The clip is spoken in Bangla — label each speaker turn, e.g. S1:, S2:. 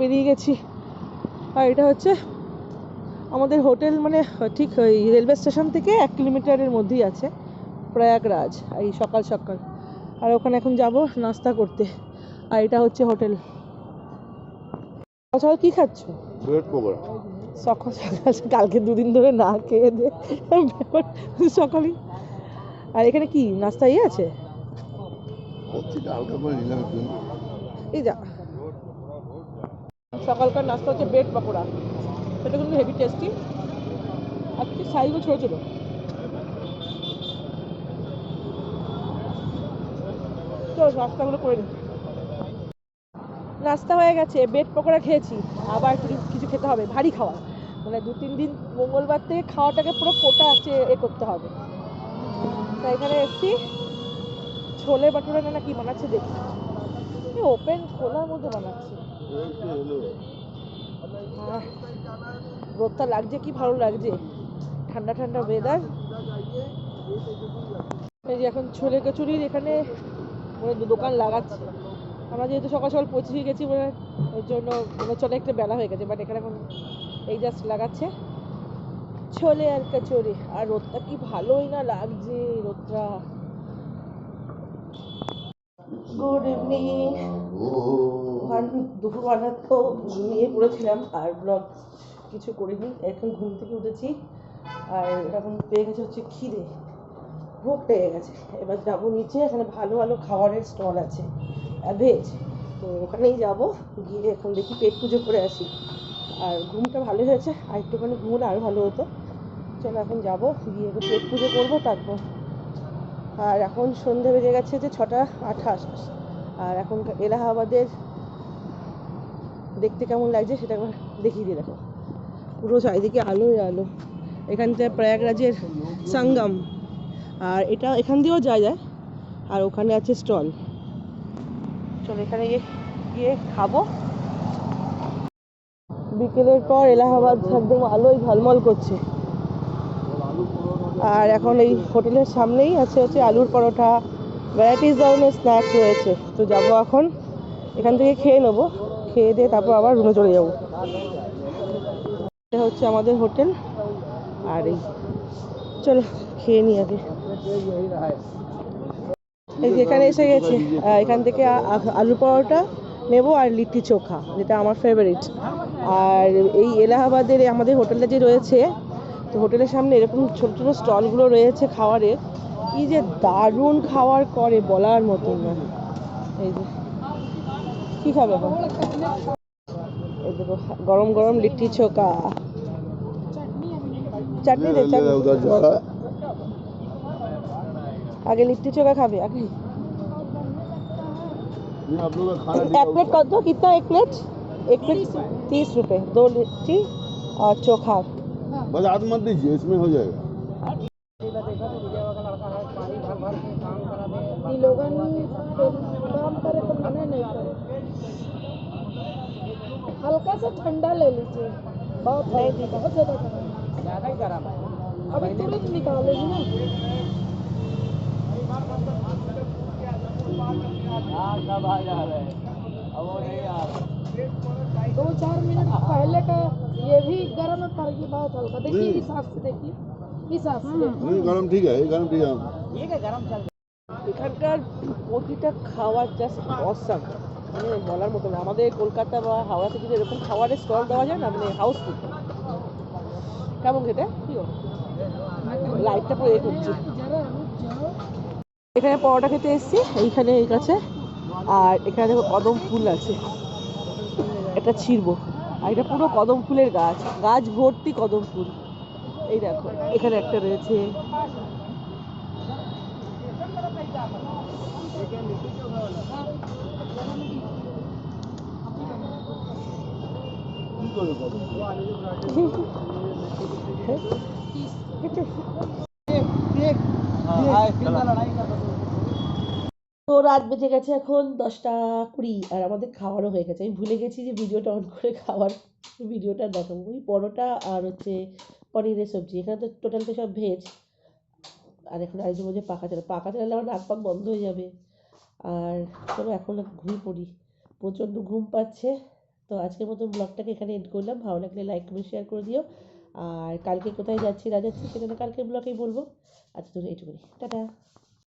S1: বেরিয়ে গেছি। আর এটা হচ্ছে আমাদের হোটেল মানে ঠিক ওই রেলওয়ে স্টেশন থেকে এক কিলোমিটারের মধ্যেই আছে প্রয়াগরাজ এই সকাল সকাল। আর ওখানে এখন যাব নাস্তা করতে। আর এটা হচ্ছে হোটেল। সকাল কি খাচ্ছ? সকাল সকাল কালকে দুদিন ধরে না খেয়ে দে। সকালে আর এখানে কি নাস্তা ইয়ে আছে এই যা। সকালকার নাস্তা হচ্ছে ব্রেড পকোড়া সেটা কিন্তু হেভি টেস্টি আর কি সাইজও ছোটো ছোটো। চলো, নাস্তাগুলো করে নিই। নাস্তা হয়ে গেছে, ব্রেড পকোড়া খেয়েছি। আবার কিছু কিছু খেতে হবে, ভারী খাওয়া। মানে দু, তিন দিন মঙ্গলবার থেকে খাওয়াটাকে পুরো কোটা আছে, এ করতে হবে। তাই এখানে এসছি। ছোলে বাটুরা না কি বানাচ্ছে দেখি। ওপেন খোলার মধ্যে বানাচ্ছে। রোদটা লাগছে কি? ভালো লাগছে? ঠান্ডা ঠান্ডা ওয়েদার এই যে এখন ছোলে কচুরির এখানে মানে দোকান লাগাচ্ছে। আমরা যেহেতু সকাল সকাল পৌঁছে গেছি মানে ওই জন্য মানে চলে একটা বেলা হয়ে গেছে বাট এখানে এখন এই জাস্ট লাগাচ্ছে। ছোলে আর কচুরি। আর রোদটা কি ভালোই না লাগছে রোদটা। গুড ইভিনিং দুপুরবেলা তো ঘুমিয়ে পড়েছিলাম, আর ব্লগ কিছু করিনি। এখন ঘুম থেকে উঠেছি, আর এখন পেয়ে গেছে হচ্ছে খিদে, ভোগ পেয়ে গেছে। এবার যাব নিচে, এখানে ভালো ভালো খাবারের স্টল আছে ভেজ তো ওখানেই যাব, গিয়ে এখন দেখি পেট পুজো করে আসি। আর ঘুমটা ভালো হয়েছে, আর একটুখানি ঘুমলে আরও ভালো হতো। চলো এখন যাব, গিয়ে পেট পুজো করব, তারপর আর এখন সন্ধে বেজে গেছে যে ছটা আঠাশ। আর এখন এলাহাবাদের দেখতে কেমন লাগছে সেটা একবার দেখিয়ে দিয়ে দেখো। পুরো চারিদিকে আলোই আলো। এখানটা প্রয়াগরাজের সঙ্গম। আর এটা এখান দিয়েও যাওয়া যায়। আর ওখানে আছে স্টল। চলো এখানে গিয়ে গিয়ে খাব। বিকেলের পর এলাহাবাদ একদম আলোয় ঝলমল করছে। আর এখন এই হোটেলের সামনেই আছে হচ্ছে আলুর পরোটা ভ্যারাইটিস ধরনের স্ন্যাক্স রয়েছে। তো যাব এখন, এখান থেকে খেয়ে নেব, খেয়ে দিয়ে তারপর আবার রুমে চলে যাব। এটা হচ্ছে আমাদের হোটেল। আর এই, চলো, খেয়ে নিই আগে। এই যে এখানে এসে গেছে এখান থেকে আলু পরোটা নেব আর লিট্টি চোখা, যেটা আমার ফেভারিট আর এই এলাহাবাদের আমাদের হোটেলটা যে রয়েছে তো হোটেলের সামনে এরকম ছোট ছোট স্টলগুলো রয়েছে খাবারের কি যে দারুণ খাবার করে বলার মতন না এই যে কি খাবে এখন এই দেখো গরম গরম লিট্টি চোখা চাটনি দে চাটনি
S2: উধার যারা
S1: আগে লিট্টি चोखा खाबे आगे
S2: नहीं आप लोग का खाना
S1: एक प्लेट कर दो कितना एक प्लेट एक प्लेट तीस रुपए दो लिट्टी और चोखा
S2: बस आज मत दीजिए इसमें हो जाएगा।
S3: तो हल्का सा ठंडा ले लीजिए। बहुत है जी बहुत ज़्यादा ज़्यादा ही गर्म है। अभी तुरंत निकालेगी ना। हाँ सब आ जा रहे हैं। दो चार मिनट पहले का ये भी गर्म है पर ये बहुत हल्का देखिए
S2: हम्म।
S3: हिसाब से देखिए हिसाब से देखिए
S2: नहीं गरम ठीक है ये गरम ठीक है
S1: এখানকার প্রতিটা খাবার জাস্ট অসাম মানে বলার মতো না আমাদের কলকাতা বা হাওড়াতে যদি এরকম খাবারের স্টল দেওয়া যায় না মানে হাউসফুল কেমন খেতে লাইটটা পুরো এ করছে
S3: जरा रुक जाओ
S1: এখানে পরোটা খেতে এসেছি এইখানে এই কাছে আর এখানে দেখো কদম ফুল আছে। এটা ছিড়বো। আর এটা পুরো কদম ফুলের গাছ। গাছ ভর্তি কদম ফুল। এই দেখো এখানে একটা রয়েছে।
S2: কি করে করো?
S1: তো রাত বেজে গেছে এখন দশটা কুড়ি, আর আমাদের খাওয়ারও হয়ে গেছে। আমি ভুলে গেছি যে ভিডিওটা অন করে খাওয়ার ভিডিওটা দেখাবো। ওই পরোটা আর হচ্ছে পনিরের সবজি। এখানে তো টোটালটা সব ভেজ আর এখন আইসে বলছে পাখা চালা। পাখা চালালে আমার নাক পাক বন্ধ হয়ে যাবে। আর চলো এখন ঘুমিয়ে পড়ি। প্রচণ্ড ঘুম পাচ্ছে। তো আজকের মতো ব্লগটাকে এখানে এড করলাম। ভালো লাগলে লাইক কমেন্ট শেয়ার করে দিও। আর কালকে কোথায় যাচ্ছি, না যাচ্ছি সেটা কালকের ব্লগেই বলব। আজকে তো এইটুকুনি। টাটা।